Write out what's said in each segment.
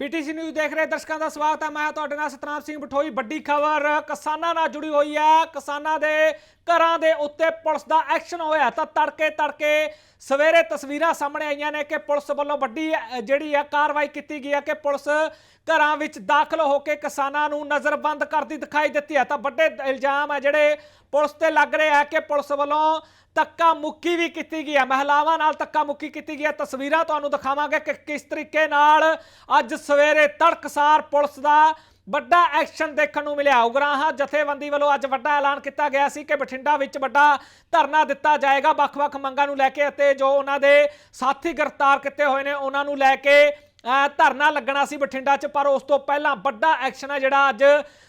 PTC news ਦੇਖ ਰਹੇ ਦਰਸ਼ਕਾਂ ਦਾ ਸਵਾਗਤ ਹੈ। ਮੈਂ ਤੁਹਾਡੇ ਨਾਲ ਸਤਨਾਮ ਸਿੰਘ ਬਠੋਈ। ਵੱਡੀ ਖਬਰ ਕਿਸਾਨਾਂ ਨਾਲ ਜੁੜੀ ਹੋਈ ਹੈ। ਕਿਸਾਨਾਂ ਦੇ ਘਰਾਂ ਦੇ ਉੱਤੇ ਪੁਲਿਸ ਦਾ ਐਕਸ਼ਨ ਹੋਇਆ ਤਾਂ ਤੜਕੇ ਤੜਕੇ ਸਵੇਰੇ ਤਸਵੀਰਾਂ ਸਾਹਮਣੇ ਆਈਆਂ ਨੇ ਕਿ ਪੁਲਿਸ ਵੱਲੋਂ ਵੱਡੀ ਜਿਹੜੀ ਹੈ ਕਾਰਵਾਈ ਕੀਤੀ ਗਈ ਹੈ ਕਿ ਪੁਲਿਸ ਘਰਾਂ ਵਿੱਚ ਦਾਖਲ ਹੋ ਕੇ ਕਿਸਾਨਾਂ ਨੂੰ ਨਜ਼ਰਬੰਦ ਕਰਦੀ ਦਿਖਾਈ ਦਿੱਤੀ ਹੈ ਤਾਂ ਵੱਡੇ ਇਲਜ਼ਾਮ ਹੈ ਜਿਹੜੇ ਪੁਲਿਸ ਤੇ ਲੱਗ ਰਹੇ ਹੈ ਕਿ ਪੁਲਿਸ ਵੱਲੋਂ ਧੱਕਾ ਮੁੱਕੀ ਵੀ ਕੀਤੀ ਗਈ ਹੈ ਮਹਿਲਾਵਾਂ ਨਾਲ ਧੱਕਾ ਮੁੱਕੀ ਕੀਤੀ ਗਈ ਹੈ ਤਸਵੀਰਾਂ ਤੁਹਾਨੂੰ ਦਿਖਾਵਾਂਗੇ ਕਿ ਕਿਸ ਤਰੀਕੇ ਨਾਲ ਅੱਜ ਸਵੇਰੇ ਤੜਕਸਾਰ ਪੁਲਿਸ ਦਾ ਵੱਡਾ ਐਕਸ਼ਨ ਦੇਖਣ ਨੂੰ ਮਿਲਿਆ। ਉਗਰਾਹਾਂ ਜਥੇਬੰਦੀ ਵੱਲੋਂ ਅੱਜ ਵੱਡਾ ਐਲਾਨ ਕੀਤਾ ਗਿਆ ਸੀ ਕਿ ਬਠਿੰਡਾ ਵਿੱਚ ਵੱਡਾ ਧਰਨਾ ਦਿੱਤਾ ਜਾਏਗਾ ਵੱਖ-ਵੱਖ ਮੰਗਾਂ ਨੂੰ ਲੈ ਕੇ ਅਤੇ ਜੋ ਉਹਨਾਂ ਦੇ ਸਾਥੀ ਗ੍ਰਿਫਤਾਰ ਕੀਤੇ ਹੋਏ ਨੇ, ਉਹਨਾਂ ਨੂੰ ਲੈ ਕੇ ਧਰਨਾ ਲੱਗਣਾ ਸੀ ਬਠਿੰਡਾ 'ਚ, ਪਰ ਉਸ ਤੋਂ ਪਹਿਲਾਂ ਵੱਡਾ ਐਕਸ਼ਨ ਹੈ ਜਿਹੜਾ ਅੱਜ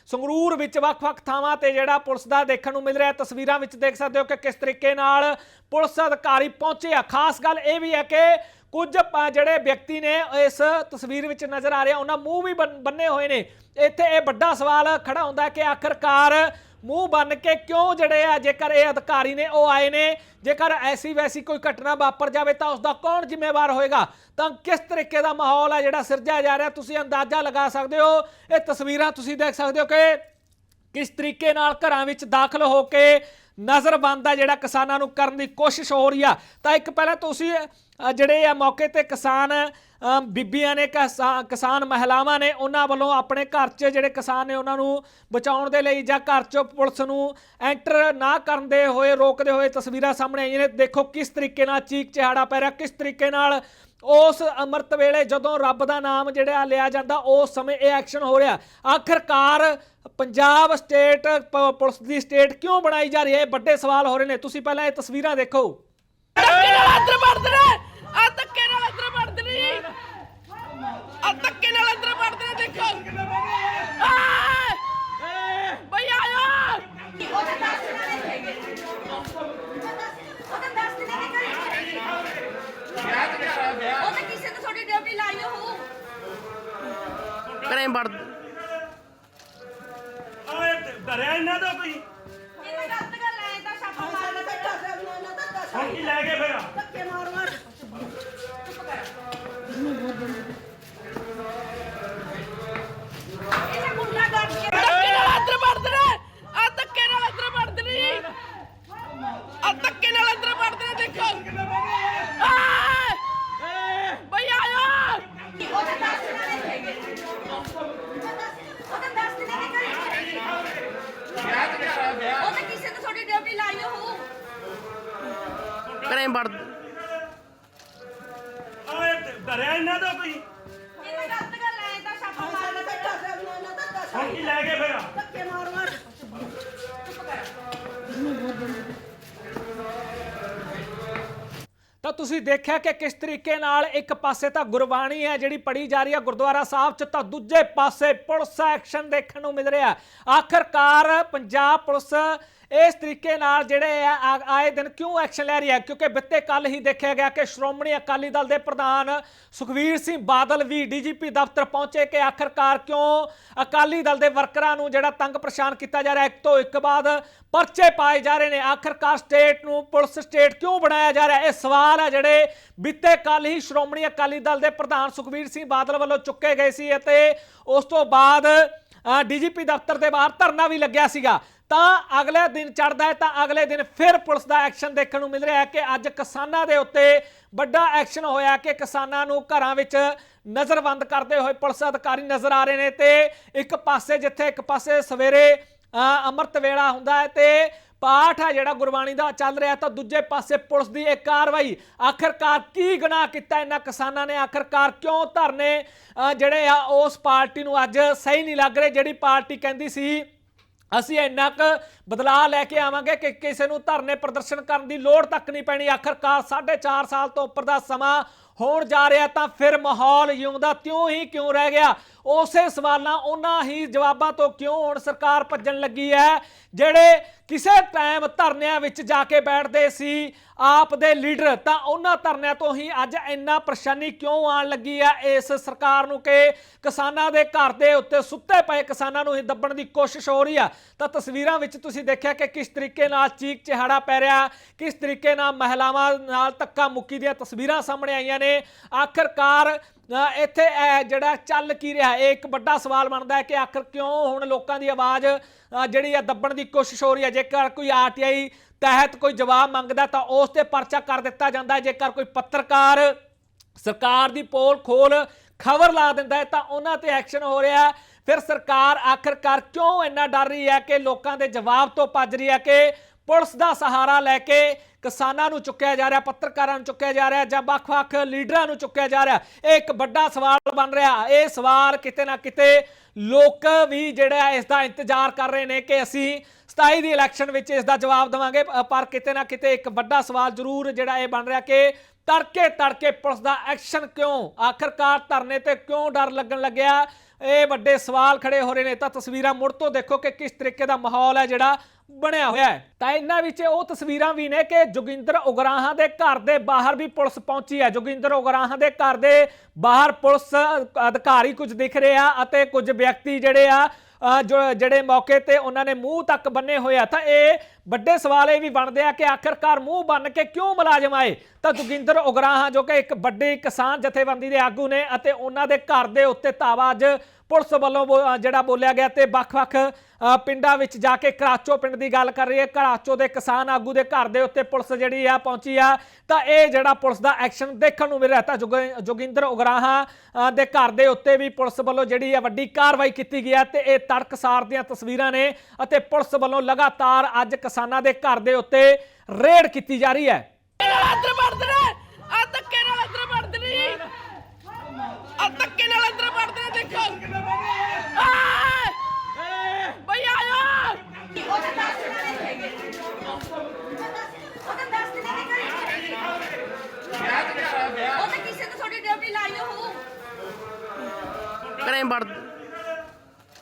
ਸੰਗਰੂਰ ਵਿੱਚ ਵੱਖ-ਵੱਖ ਥਾਵਾਂ ਤੇ ਜਿਹੜਾ ਪੁਲਿਸ ਦਾ ਦੇਖਣ ਨੂੰ ਮਿਲ ਰਿਹਾ ਤਸਵੀਰਾਂ ਵਿੱਚ ਦੇਖ ਸਕਦੇ ਹੋ ਕਿ ਕਿਸ ਤਰੀਕੇ ਨਾਲ ਪੁਲਿਸ ਅਧਿਕਾਰੀ ਪਹੁੰਚੇ ਆ। ਖਾਸ ਗੱਲ ਇਹ ਵੀ ਹੈ ਕਿ ਕੁਝ ਪ- ਜਿਹੜੇ ਵਿਅਕਤੀ ਨੇ ਇਸ ਤਸਵੀਰ ਵਿੱਚ ਨਜ਼ਰ ਆ ਰਿਹਾ, ਉਹਨਾਂ ਮੂੰਹ ਵੀ ਬੰਨ- ਬੰਨੇ ਹੋਏ ਨੇ। ਇੱਥੇ ਇਹ ਵੱਡਾ ਸਵਾਲ ਖੜਾ ਹੁੰਦਾ ਕਿ ਆਖਰਕਾਰ ਮੂੰਹ ਬੰਨ ਕੇ ਕਿਉਂ ਜਿਹੜੇ ਆ, ਜੇਕਰ ਇਹ ਅਧਿਕਾਰੀ ਨੇ ਉਹ ਆਏ ਨੇ, ਜੇਕਰ ਐਸੀ ਵੈਸੀ ਕੋਈ ਘਟਨਾ ਵਾਪਰ ਜਾਵੇ ਤਾਂ ਉਸ ਦਾ ਕੌਣ ਜ਼ਿੰਮੇਵਾਰ ਹੋਏਗਾ? ਤਾਂ ਕਿਸ ਤਰੀਕੇ ਦਾ ਮਾਹੌਲ ਹੈ ਜਿਹੜਾ ਸਿਰਜਿਆ ਜਾ ਰਿਹਾ? ਤੁਸੀਂ ਅੰਦਾਜ਼ਾ ਲਗਾ ਸਕਦੇ ਹੋ, ਇਹ ਤਸਵੀਰਾਂ ਤੁਸੀਂ ਦੇਖ ਸਕਦੇ ਹੋ ਕਿ ਕਿਸ ਤਰੀਕੇ ਨਾਲ ਘਰਾਂ ਵਿੱਚ ਦਾਖਲ ਹੋ ਕੇ ਨਜ਼ਰਬੰਦ ਆ ਜਿਹੜਾ ਕਿਸਾਨਾਂ ਨੂੰ ਕਰਨ ਦੀ ਕੋਸ਼ਿਸ਼ ਹੋ ਰਹੀ ਆ। ਤਾਂ ਇੱਕ ਪਹਿਲਾਂ ਤੁਸੀਂ ਜਿਹੜੇ ਆ ਮੌਕੇ ਤੇ ਕਿਸਾਨ ਬੀਬੀਆਂ ਨੇ, ਕਿਸਾ- ਕਿਸਾਨ ਮਹਿਲਾਵਾਂ ਨੇ, ਉਹਨਾਂ ਵੱਲੋਂ ਆਪਣੇ ਘਰ 'ਚ ਜਿਹੜੇ ਕਿਸਾਨ ਨੇ, ਉਹਨਾਂ ਨੂੰ ਬਚਾਉਣ ਦੇ ਲਈ ਜਾਂ ਘਰ 'ਚ ਪੁਲਿਸ ਨੂੰ ਐਂਟਰ ਨਾ ਕਰਨ ਦੇ ਹੋਏ, ਰੋਕਦੇ ਹੋਏ ਤਸਵੀਰਾਂ ਸਾਹਮਣੇ ਆਈਆਂ ਨੇ। ਦੇਖੋ ਕਿਸ ਤਰੀਕੇ ਨਾਲ ਚੀਕ ਚਿਹਾੜਾ ਪੈ ਰਿਹਾ, ਕਿਸ ਤਰੀਕੇ ਨਾਲ ਉਸ ਅੰਮ੍ਰਿਤ ਵੇਲੇ ਜਦੋਂ ਰੱਬ ਦਾ ਨਾਮ ਜਿਹੜਾ ਲਿਆ ਜਾਂਦਾ, ਉਸ ਸਮੇਂ ਇਹ ਐਕਸ਼ਨ ਹੋ ਰਿਹਾ। ਆਖਰਕਾਰ ਪੰਜਾਬ ਸਟੇਟ, ਪ- ਪੁਲਿਸ ਦੀ ਸਟੇਟ ਕਿਉਂ ਬਣਾਈ ਜਾ ਰਹੀ ਹੈ? ਇਹ ਵੱਡੇ ਸਵਾਲ ਹੋ ਰਹੇ ਨੇ। ਤੁਸੀਂ ਪਹਿਲਾਂ ਇਹ ਤਸਵੀਰਾਂ ਦੇਖੋ। ਧੱਕੇ ਨਾਲ ਅੰਦਰ ਵੜਦੇ ਨੇ। ਆ ਧੱਕੇ ਨਾਲ ਅੰਦਰ ਵੜਦੇ ਨੇ ਆ ਧੱਕੇ ਨਾਲ ਅੰਦਰ ਵੜਦੇ ਨੇ ਦੇਖੋ। ਆਏ ਬਈ ਆਇਆ ਉਹ ਤਾਂ ਕਿਸੇ ਨੇ ਤੁਹਾਡੀ ਡਿਊਟੀ ਲਾਈ ਹੋ ਕਰੇ ਵੜ। ਓਏ ਡਰਿਆ ਇਹਨਾਂ ਦਾ ਕੋਈ ਇਹ ਤਾਂ ਗਲਤ ਗੱਲ ਐ ਤਾਂ ਛਾਪਾ ਮਾਰਨਾ ਚਾਹੀਦਾ ਹੁਣ ਕੀ ਲੈ ਕੇ ਫਿਰ ਧੱਕੇ ਮਾਰ ਮਾਰ ਇਹ ਤਾਂ ਗੁੰਡਾ ਕਰ ਕੇ ਧੱਕੇ ਨਾਲ ਅੰਦਰ ਵੜਦੇ ਨੇ ਆ ਧੱਕੇ ਨਾਲ ਅੰਦਰ ਵੜਦੇ ਨੇ ਆ ਧੱਕੇ ਨਾਲ ਅੰਦਰ ਵੜਦੇ ਨੇ ਦੇਖੋ ਆਏ ਬਈ ਆਇਆ ਉਹ ਤਾਂ ਦੱਸ ਦਿਨਾਂ ਦੇ ਹੈਗੇ ਉਹ ਤਾਂ ਦੱਸ ਦਿਨਾਂ ਦੇ ਕਰੀ ਉਹ ਤਾਂ ਕਿਸੇ ਨੇ ਤੁਹਾਡੀ ਡਿਊਟੀ ਲਾਈ ਹੋ ਕਰੇ ਵੜ ਓਏ ਡਰਿਆ ਇਹਨਾਂ ਦਾ ਕੋਈ? ਇਹ ਤਾਂ ਗਲਤ ਗੱਲ ਐ ਤਾਂ ਛਾਪਾ ਮਾਰਨਾ ਚਾਹੀਦਾ ਹੁਣ ਕੀ ਲੈ ਕੇ ਫਿਰ? ਧੱਕੇ ਮਾਰ ਮਾਰ। ਤਾਂ ਤੁਸੀਂ ਦੇਖਿਆ ਕਿ ਕਿਸ ਤਰੀਕੇ ਨਾਲ ਇੱਕ ਪਾਸੇ ਤਾਂ ਗੁਰਬਾਣੀ ਹੈ ਜਿਹੜੀ ਪੜੀ ਜਾ ਰਹੀ ਹੈ ਗੁਰਦੁਆਰਾ ਸਾਹਿਬ 'ਚ ਤਾਂ ਦੂਜੇ ਪਾਸੇ ਪੁਲਿਸ ਐਕਸ਼ਨ ਦੇਖਣ ਨੂੰ ਮਿਲ ਰਿਹਾ। ਆਖਰਕਾਰ ਪੰਜਾਬ ਪੁਲਿਸ ਇਸ ਤਰੀਕੇ ਨਾਲ ਜਿਹੜੇ ਆ, ਆ- ਆਏ ਦਿਨ ਕਿਉਂ ਐਕਸ਼ਨ ਲੈ ਰਹੀ ਹੈ? ਕਿਉਂਕਿ ਬਿੱਤੇ ਕੱਲ ਹੀ ਦੇਖਿਆ ਗਿਆ ਕਿ ਸ਼੍ਰੋਮਣੀ ਅਕਾਲੀ ਦਲ ਦੇ ਪ੍ਰਧਾਨ ਸੁਖਵੀਰ ਸਿੰਘ ਬਾਦਲ ਵੀ ਡੀਜੀਪੀ ਦਫ਼ਤਰ ਪਹੁੰਚੇ ਕਿ ਆਖਰਕਾਰ ਕਿਉਂ ਅਕਾਲੀ ਦਲ ਦੇ ਵਰਕਰਾਂ ਨੂੰ ਜਿਹੜਾ ਤੰਗ ਪਰੇਸ਼ਾਨ ਕੀਤਾ ਜਾ ਰਿਹਾ ਇੱਕ ਤੋਂ ਇੱਕ ਬਾਅਦ ਪਰਚੇ ਪਾਏ ਜਾ ਰਹੇ ਨੇ। ਆਖਰਕਾਰ ਸਟੇਟ ਨੂੰ ਪੁਲਿਸ ਸਟੇਟ ਕਿਉਂ ਬਣਾਇਆ ਜਾ ਰਿਹਾ ਇਹ ਸਵਾਲ ਹੈ ਜਿਹੜੇ ਬੀਤੇ ਕੱਲ ਹੀ ਸ਼੍ਰੋਮਣੀ ਅਕਾਲੀ ਦਲ ਦੇ ਪ੍ਰਧਾਨ ਸੁਖਵੀਰ ਸਿੰਘ ਬਾਦਲ ਵੱਲੋਂ ਚੁੱਕੇ ਗਏ ਸੀ ਅਤੇ ਉਸ ਤੋਂ ਬਾਅਦ ਡੀਜੀਪੀ ਦਫ਼ਤਰ ਦੇ ਬਾਹਰ ਧਰਨਾ ਵੀ ਲੱਗਿਆ ਸੀਗਾ। ਤਾਂ ਅਗਲੇ ਦਿਨ ਚੜਦਾ ਹੈ ਤਾਂ ਅਗਲੇ ਦਿਨ ਫਿਰ ਪੁਲਿਸ ਦਾ ਐਕਸ਼ਨ ਦੇਖਣ ਨੂੰ ਮਿਲ ਰਿਹਾ ਹੈ ਕਿ ਅੱਜ ਕਿਸਾਨਾਂ ਦੇ ਉੱਤੇ ਵੱਡਾ ਐਕਸ਼ਨ ਹੋਇਆ ਕਿ ਕਿਸਾਨਾਂ ਨੂੰ ਘਰਾਂ ਵਿੱਚ ਨਜ਼ਰਬੰਦ ਕਰਦੇ ਹੋਏ ਪੁਲਿਸ ਅਧਿਕਾਰੀ ਨਜ਼ਰ ਆ ਰਹੇ ਨੇ ਤੇ ਇੱਕ ਪਾਸੇ ਜਿੱਥੇ ਇੱਕ ਪਾਸੇ ਸਵੇਰੇ ਅ, ਅੰਮ੍ਰਿਤ ਵੇਲਾ ਹੁੰਦਾ ਹੈ ਤੇ ਪਾਠ ਹੈ ਜਿਹੜਾ ਗੁਰਬਾਣੀ ਦਾ ਚੱਲ ਰਿਹਾ ਤਾਂ ਦੂਜੇ ਪਾਸੇ ਪੁਲਿਸ ਦੀ ਇਹ ਕਾਰਵਾਈ। ਆਖਰਕਾਰ ਕੀ ਗੁਨਾਹ ਕੀਤਾ ਇਹਨਾਂ ਕਿਸਾਨਾਂ ਨੇ? ਆਖਰਕਾਰ ਕਿਉਂ ਧਰਨੇ? ਜਿਹੜੇ ਆ ਉਸ ਪਾਰਟੀ ਨੂੰ ਅੱਜ ਸਹੀ ਨਹੀਂ ਲੱਗ ਰਹੇ। ਜਿਹੜੀ ਪਾਰਟੀ ਕਹਿੰਦੀ ਸੀ, ਅਸੀਂ ਇੰਨਾ ਕੁ ਬਦਲਾਅ ਲੈ ਕੇ ਆਵਾਂਗੇ ਕਿ ਕਿਸੇ ਨੂੰ ਧਰਨੇ ਪ੍ਰਦਰਸ਼ਨ ਕਰਨ ਦੀ ਲੋੜ ਤੱਕ ਨਹੀਂ ਪੈਣੀ। ਆਖਰਕਾਰ 4.5 ਸਾਲ ਤੋਂ ਉੱਪਰ ਦਾ ਸਮਾਂ ਹੋਣ ਜਾ ਰਿਹਾ ਤਾਂ ਫਿਰ ਮਾਹੌਲ ਜਿਉਂਦਾ ਤਿਉਂ ਹੀ ਕਿਉਂ ਰਹਿ ਗਿਆ? ਉਸੇ ਸਵਾਲਾਂ ਉਹਨਾਂ ਹੀ ਜਵਾਬਾਂ ਤੋਂ ਕਿਉਂ ਹੁਣ ਸਰਕਾਰ ਭੱਜਣ ਲੱਗੀ ਹੈ? ਜਿਹੜੇ ਕਿਸੇ ਟਾਈਮ ਧਰਨਿਆਂ ਵਿੱਚ ਜਾ ਕੇ ਬੈਠਦੇ ਸੀ ਆਪ ਦੇ ਲੀਡਰ, ਤਾਂ ਉਹਨਾਂ ਧਰਨਿਆਂ ਤੋਂ ਹੀ ਅੱਜ ਇੰਨਾ ਪਰੇਸ਼ਾਨੀ ਕਿਉਂ ਆਣ ਲੱਗੀ ਹੈ ਇਸ ਸਰਕਾਰ ਨੂੰ ਕਿ ਕਿਸਾਨਾਂ ਦੇ ਘਰ ਦੇ ਉੱਤੇ ਸੁੱਤੇ ਪਏ ਕਿਸਾਨਾਂ ਨੂੰ ਹੀ ਦੱਬਣ ਦੀ ਕੋਸ਼ਿਸ਼ ਹੋ ਰਹੀ ਆ ਤਾਂ ਤਸਵੀਰਾਂ ਵਿੱਚ ਤੁਸੀਂ ਦੇਖਿਆ ਕਿ ਕਿਸ ਤਰੀਕੇ ਨਾਲ ਚੀਕ ਚਿਹਾੜਾ ਪੈ ਰਿਹਾ, ਕਿਸ ਤਰੀਕੇ ਨਾਲ ਮਹਿਲਾਵਾਂ ਨਾਲ ਧੱਕਾ ਮੁੱਕੀ ਦੀਆਂ ਤਸਵੀਰਾਂ ਸਾਹਮਣੇ ਆਈਆਂ ਨੇ ਆਖਰਕਾਰ ਇੱਥੇ ਜਿਹੜਾ ਚੱਲ ਕੀ ਰਿਹਾ? ਇਹ ਇੱਕ ਵੱਡਾ ਸਵਾਲ ਬਣਦਾ ਹੈ ਕਿ ਆਖਰ ਕਿਉਂ ਹੁਣ ਲੋਕਾਂ ਦੀ ਆਵਾਜ਼ ਜਿਹੜੀ ਆ ਦੱਬਣ ਦੀ ਕੋਸ਼ਿਸ਼ ਹੋ ਰਹੀ ਹੈ? ਜੇਕਰ ਕੋਈ ਆਰਟੀਆਈ ਤਹਿਤ ਕੋਈ ਜਵਾਬ ਮੰਗਦਾ ਤਾਂ ਉਸ ਤੇ ਪਰਚਾ ਕਰ ਦਿੱਤਾ ਜਾਂਦਾ ਹੈ। ਜੇਕਰ ਕੋਈ ਪੱਤਰਕਾਰ ਸਰਕਾਰ ਦੀ ਪੋਲ ਖੋਲ ਖਬਰ ਲਾ ਦਿੰਦਾ ਹੈ ਤਾਂ ਉਹਨਾਂ ਤੇ ਐਕਸ਼ਨ ਹੋ ਰਿਹਾ ਫਿਰ ਸਰਕਾਰ ਆਖਰਕਾਰ ਕਿਉਂ ਇੰਨਾ ਡਰ ਰਹੀ ਹੈ ਕਿ ਲੋਕਾਂ ਦੇ ਜਵਾਬ ਤੋਂ ਭੱਜ ਰਹੀ ਹੈ ਕਿ ਪੁਲਿਸ ਦਾ ਸਹਾਰਾ ਲੈ ਕੇ ਕਿਸਾਨਾਂ ਨੂੰ ਚੁੱਕਿਆ ਜਾ ਰਿਹਾ, ਪੱਤਰਕਾਰਾਂ ਨੂੰ ਚੁੱਕਿਆ ਜਾ ਰਿਹਾ ਜਾਂ ਵੱਖ-ਵੱਖ ਲੀਡਰਾਂ ਨੂੰ ਚੁੱਕਿਆ ਜਾ ਰਿਹਾ। ਇਹ ਇੱਕ ਵੱਡਾ ਸਵਾਲ ਬਣ ਰਿਹਾ। ਇਹ ਸਵਾਲ ਕਿਤੇ ਨਾ ਕਿਤੇ ਲੋਕ ਵੀ ਜਿਹੜਾ ਹੈ, ਇਸ ਦਾ ਇੰਤਜ਼ਾਰ ਕਰ ਰਹੇ ਨੇ ਕਿ ਅਸੀਂ 27 ਦੀ ਇਲੈਕਸ਼ਨ ਵਿੱਚ ਇਸ ਦਾ ਜਵਾਬ ਦੇਵਾਂਗੇ। ਪਰ ਕਿਤੇ ਨਾ ਕਿਤੇ ਇੱਕ ਵੱਡਾ ਸਵਾਲ ਜ਼ਰੂਰ ਜਿਹੜਾ ਇਹ ਬਣ ਰਿਹਾ ਕਿ ਤੜਕੇ ਤੜਕੇ ਪੁਲਿਸ ਦਾ ਐਕਸ਼ਨ ਕਿਉਂ, ਆਖਰਕਾਰ ਧਰਨੇ ਤੇ ਕਿਉਂ ਡਰ ਲੱਗਣ ਲੱਗਿਆ? ਇਹ ਵੱਡੇ ਸਵਾਲ ਖੜੇ ਹੋ ਰਹੇ ਨੇ। ਤਾਂ ਤਸਵੀਰਾਂ ਮੁੜ ਤੋਂ ਦੇਖੋ ਕਿ ਕਿਸ ਤਰੀਕੇ ਦਾ ਮਾਹੌਲ ਹੈ ਜਿਹੜਾ ਬਣਿਆ ਹੋਇਆ ਹੈ। ਤਾਂ ਇਹਨਾਂ ਵਿੱਚ ਉਹ ਤਸਵੀਰਾਂ ਵੀ ਨੇ ਕਿ ਜੋਗਿੰਦਰ ਉਗਰਾਹਾਂ ਦੇ ਘਰ ਦੇ ਬਾਹਰ ਵੀ ਪੁਲਿਸ ਪਹੁੰਚੀ ਹੈ। ਜੋਗਿੰਦਰ ਉਗਰਾਹਾਂ ਦੇ ਘਰ ਦੇ ਬਾਹਰ ਪੁਲਿਸ ਅਧਿਕਾਰੀ ਕੁਝ ਦਿਖ ਰਹੇ ਆ ਅਤੇ ਕੁਝ ਵਿਅਕਤੀ ਜਿਹੜੇ ਆ ਜਿਹੜੇ ਮੌਕੇ ਤੇ ਉਹਨਾਂ ਨੇ ਮੂੰਹ ਤੱਕ ਬੰਨੇ ਹੋਏ ਆ। ਤਾਂ ਇਹ ਵੱਡੇ ਸਵਾਲ ਇਹ ਵੀ ਬਣਦੇ ਆ ਕਿ ਆਖਰਕਾਰ ਮੂੰਹ ਬੰਨ ਕੇ ਕਿਉਂ ਮੁਲਾਜ਼ਮ ਆਏ? ਤਾਂ ਜੋਗਿੰਦਰ ਉਗਰਾਹਾਂ ਜੋ ਕਿ ਇੱਕ ਵੱਡੇ ਕਿਸਾਨ ਜਥੇਬੰਦੀ ਦੇ ਆਗੂ ਨੇ ਅਤੇ ਉਹਨਾਂ ਦੇ ਘਰ ਦੇ ਉੱਤੇ ਧਾਵਾ ਅੱਜ ਪੁਲਿਸ ਵੱਲੋਂ ਬੋ- ਜਿਹੜਾ ਬੋਲਿਆ ਗਿਆ ਤੇ ਵੱਖ-ਵੱਖ ਪਿੰਡਾਂ ਵਿੱਚ ਜਾ ਕੇ ਕਰਾਚੋ ਪਿੰਡ ਦੀ ਗੱਲ ਕਰ ਰਹੀ ਹੈ। ਕਰਾਚੋ ਦੇ ਕਿਸਾਨ ਆਗੂ ਦੇ ਘਰ ਦੇ ਉੱਤੇ ਪੁਲਿਸ ਜਿਹੜੀ ਆ ਪਹੁੰਚੀ ਆ। ਤਾਂ ਇਹ ਜਿਹੜਾ ਪੁਲਿਸ ਦਾ ਐਕਸ਼ਨ ਦੇਖਣ ਨੂੰ ਮਿਲ ਰਿਹਾ ਤਾਂ ਜੋਗ- ਜੋਗਿੰਦਰ ਉਗਰਾਹਾਂ ਦੇ ਘਰ ਦੇ ਉੱਤੇ ਵੀ ਪੁਲਿਸ ਵੱਲੋਂ ਜਿਹੜੀ ਆ ਵੱਡੀ ਕਾਰਵਾਈ ਕੀਤੀ ਗਈ ਹੈ ਤੇ ਇਹ ਤੜਕਸਾਰ ਦੀਆਂ ਤਸਵੀਰਾਂ ਨੇ ਅਤੇ ਪੁਲਿਸ ਵੱਲੋਂ ਲਗਾਤਾਰ ਅੱਜ ਕਿਸਾਨਾਂ ਦੇ ਘਰ ਦੇ ਉੱਤੇ ਰੇਡ ਕੀਤੀ ਜਾ ਰਹੀ ਹੈ।